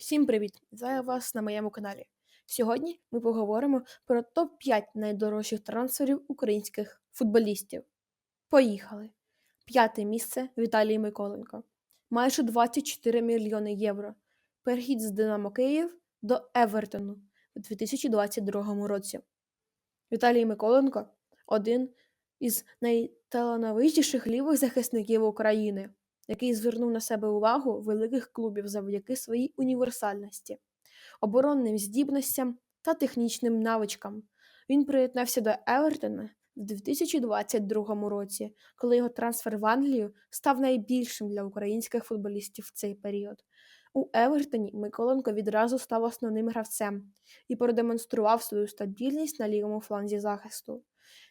Всім привіт! Вітаю вас на моєму каналі. Сьогодні ми поговоримо про топ-5 найдорожчих трансферів українських футболістів. Поїхали! П'яте місце Віталій Миколенко. Майже 24 мільйони євро. Перехід з Динамо Київ до Евертону у 2022 році. Віталій Миколенко один із найталановитіших лівих захисників України який звернув на себе увагу великих клубів завдяки своїй універсальності, оборонним здібностям та технічним навичкам. Він приєднався до Евертона в 2022 році, коли його трансфер в Англію став найбільшим для українських футболістів в цей період. У Евертоні Миколенко відразу став основним гравцем і продемонстрував свою стабільність на лівому фланзі захисту.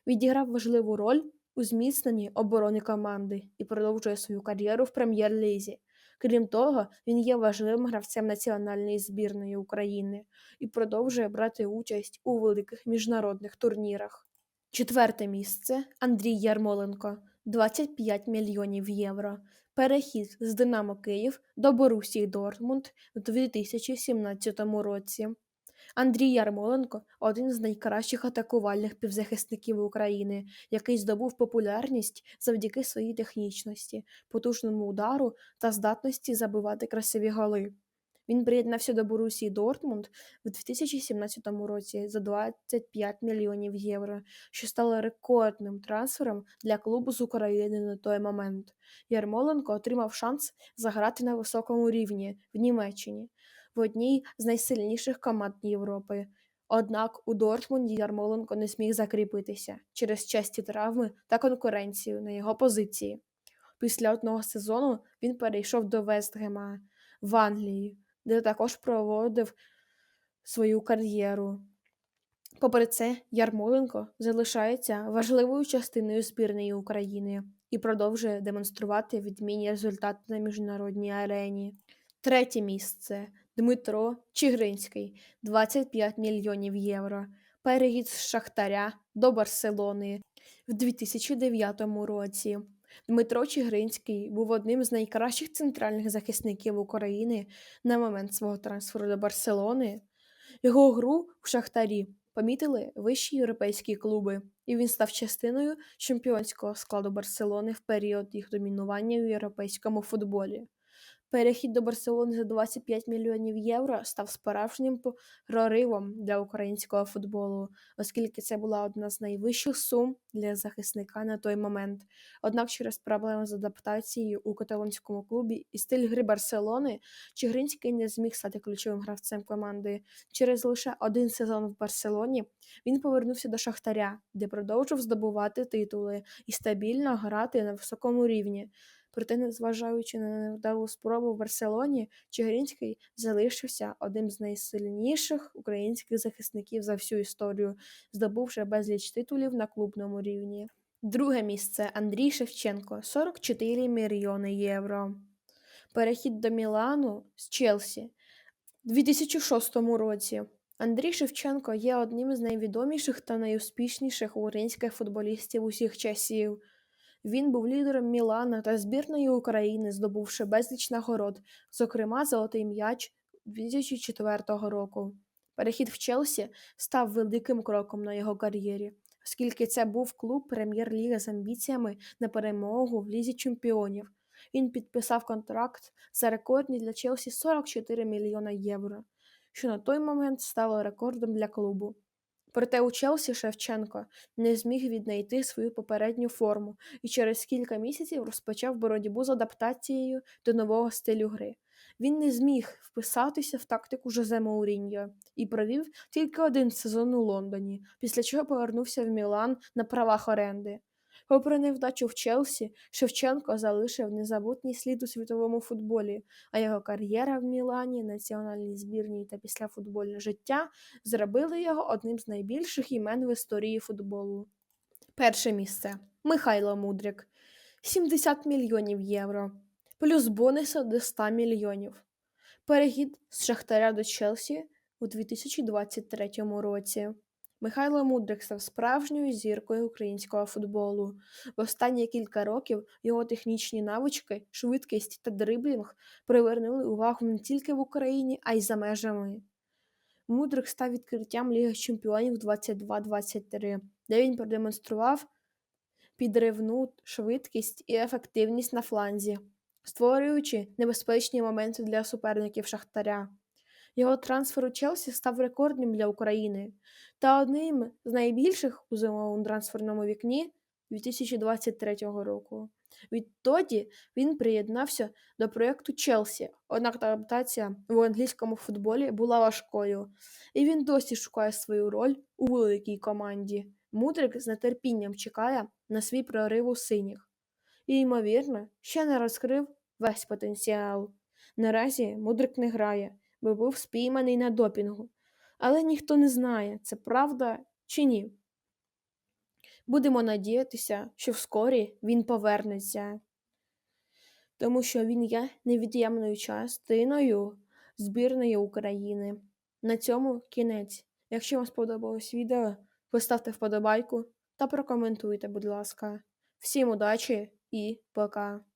Відіграв важливу роль у зміцненні оборони команди і продовжує свою кар'єру в прем'єр-лізі. Крім того, він є важливим гравцем національної збірної України і продовжує брати участь у великих міжнародних турнірах. Четверте місце Андрій Ярмоленко 25 мільйонів євро. Перехід з Динамо Київ до Борусії Дортмунд у 2017 році. Андрій Ярмоленко один з найкращих атакувальних півзахисників України, який здобув популярність завдяки своїй технічності, потужному удару та здатності забивати красиві голи. Він приєднався до Борусії Дортмунд в 2017 році за 25 мільйонів євро, що стало рекордним трансфером для клубу з України на той момент. Ярмоленко отримав шанс заграти на високому рівні в Німеччині в одній з найсильніших команд Європи. Однак у Дортмунді Ярмоленко не зміг закріпитися через часті травми та конкуренцію на його позиції. Після одного сезону він перейшов до Вестгема в Англії, де також проводив свою кар'єру. Попри це, Ярмоленко залишається важливою частиною збірної України і продовжує демонструвати відмінні результати на міжнародній арені. Третє місце Дмитро Чигринський 25 мільйонів євро. Перегід з Шахтаря до Барселони в 2009 році. Дмитро Чигринський був одним з найкращих центральних захисників України на момент свого трансферу до Барселони. Його гру в Шахтарі помітили вищі європейські клуби, і він став частиною чемпіонського складу Барселони в період їх домінування у європейському футболі. Перехід до Барселони за 25 мільйонів євро став справжнім проривом для українського футболу, оскільки це була одна з найвищих сум для захисника на той момент. Однак через проблеми з адаптацією у каталонському клубі і стиль гри Барселони Чигринський не зміг стати ключовим гравцем команди. Через лише один сезон в Барселоні він повернувся до Шахтаря, де продовжив здобувати титули і стабільно грати на високому рівні. Проте, незважаючи на невдалу спробу в Барселоні, Чигиринський залишився одним з найсильніших українських захисників за всю історію, здобувши безліч титулів на клубному рівні. Друге місце Андрій Шевченко 44 мільйони євро. Перехід до Мілану з Челсі у 2006 році. Андрій Шевченко є одним з найвідоміших та найуспішніших українських футболістів усіх часів. Він був лідером Мілана та збірної України, здобувши безліч нагород, зокрема золотий м'яч 2004 року. Перехід в Челсі став великим кроком на його кар'єрі, оскільки це був клуб прем'єр-ліги з амбіціями на перемогу в лізі чемпіонів. Він підписав контракт за рекордні для Челсі 44 мільйона євро, що на той момент стало рекордом для клубу. Проте у Челсі Шевченко не зміг віднайти свою попередню форму і через кілька місяців розпочав боротьбу з адаптацією до нового стилю гри. Він не зміг вписатися в тактику Жозе Мауріньо і провів тільки один сезон у Лондоні, після чого повернувся в Мілан на правах оренди. Попри невдачу в Челсі, Шевченко залишив незабутній слід у світовому футболі, а його кар'єра в Мілані, національній збірній та післяфутбольне життя зробили його одним з найбільших імен в історії футболу. Перше місце Михайло Мудрик 70 мільйонів євро, плюс бонуси до 100 мільйонів. Перехід з Шахтаря до Челсі у 2023 році. Михайло Мудрик став справжньою зіркою українського футболу. В останні кілька років його технічні навички, швидкість та дриблінг привернули увагу не тільки в Україні, а й за межами. Мудрик став відкриттям Ліги Чемпіонів 22-23, де він продемонстрував підривну швидкість і ефективність на фланзі, створюючи небезпечні моменти для суперників Шахтаря. Його трансфер у Челсі став рекордним для України та одним з найбільших у зимовому трансферному вікні 2023 року. Відтоді він приєднався до проєкту Челсі, однак адаптація в англійському футболі була важкою, і він досі шукає свою роль у великій команді. Мудрик з нетерпінням чекає на свій прорив у синіх і, ймовірно, ще не розкрив весь потенціал. Наразі Мудрик не грає, бо був спійманий на допінгу. Але ніхто не знає, це правда чи ні. Будемо надіятися, що вскорі він повернеться, тому що він є невід'ємною частиною збірної України. На цьому кінець. Якщо вам сподобалось відео, поставте вподобайку та прокоментуйте, будь ласка. Всім удачі і пока!